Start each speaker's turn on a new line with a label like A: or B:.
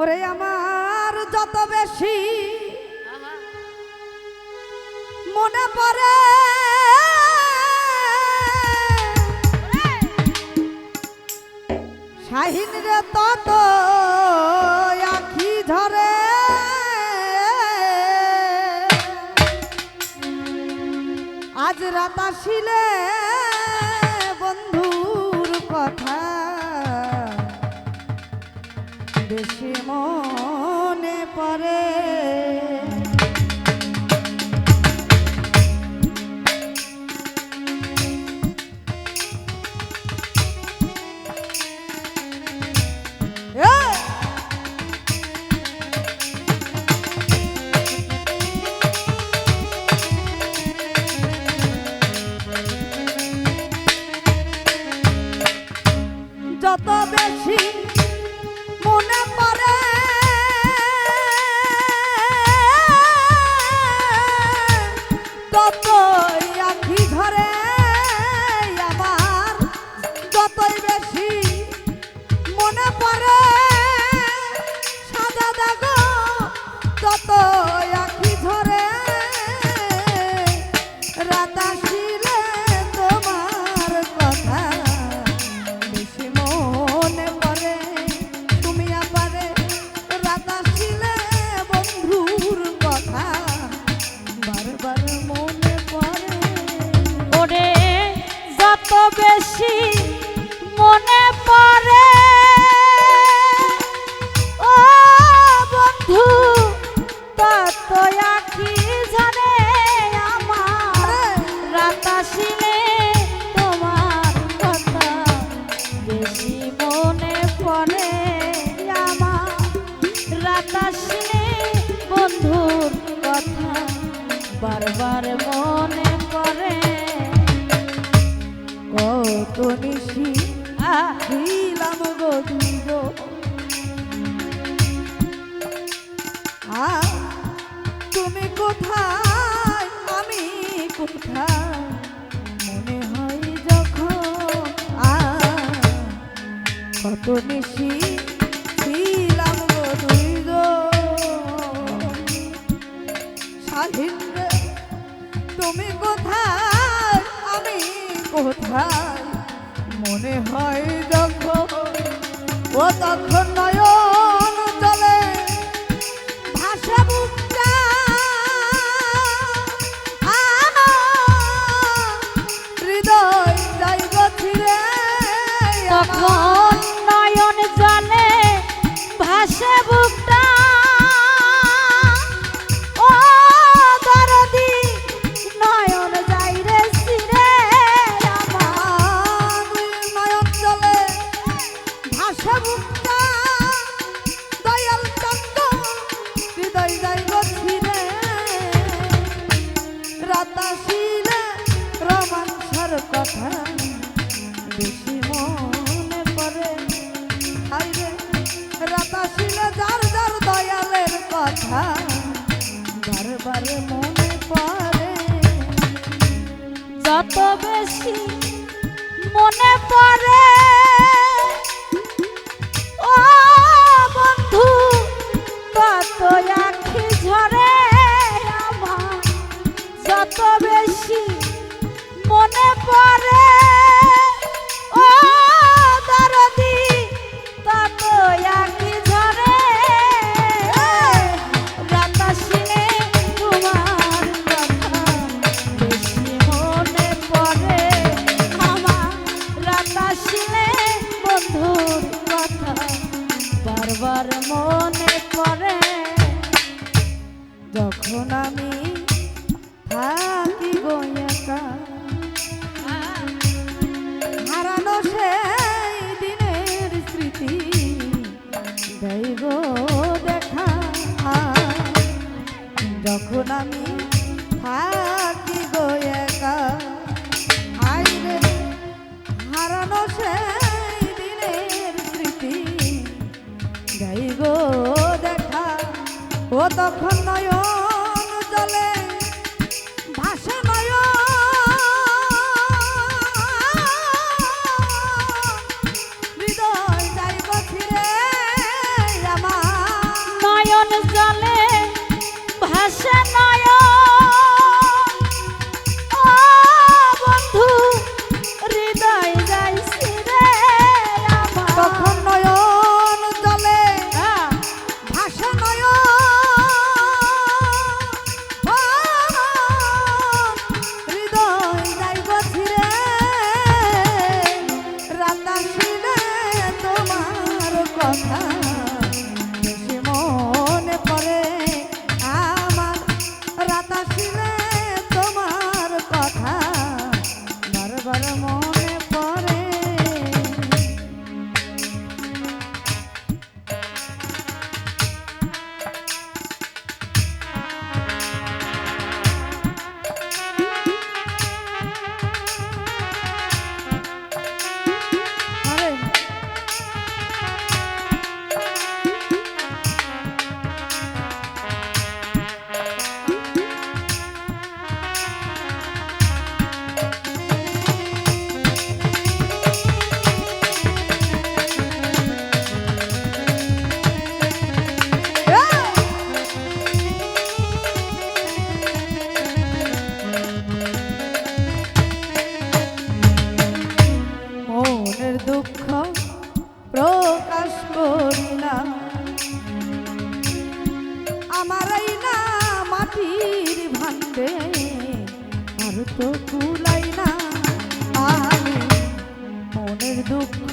A: ওরে আমার যত বেশি মনে পড়ে। শাহিন রে তত আখি ধরে। আজ রাত আসিলে বেশি মনে নিশি দিলাম গো দুইগ তুমি কোথায়? আমি কোথায়? মনে হয় যখন কত নিশি দিলাম গো দুইগ স্বাধীন মনে হয় যখন ও তখন নয়ন কথা বেশি মনে পড়ে। হাইরে রাত আসিলে, যার যার দয়ালের কথা বারবার মনে পড়ে।
B: যত বেশি মনে পড়ে বারবার মনে পড়ে,
A: যখন আমি থাকি গো একা, হারানো দিনের স্মৃতি দেয় দেখা। যখন আমি ও তখন নয়ন দুঃখ প্রকাশ করিলাম। আমার এই না মাটির ভাঙবে আর তো কুলাই না মনের দুঃখ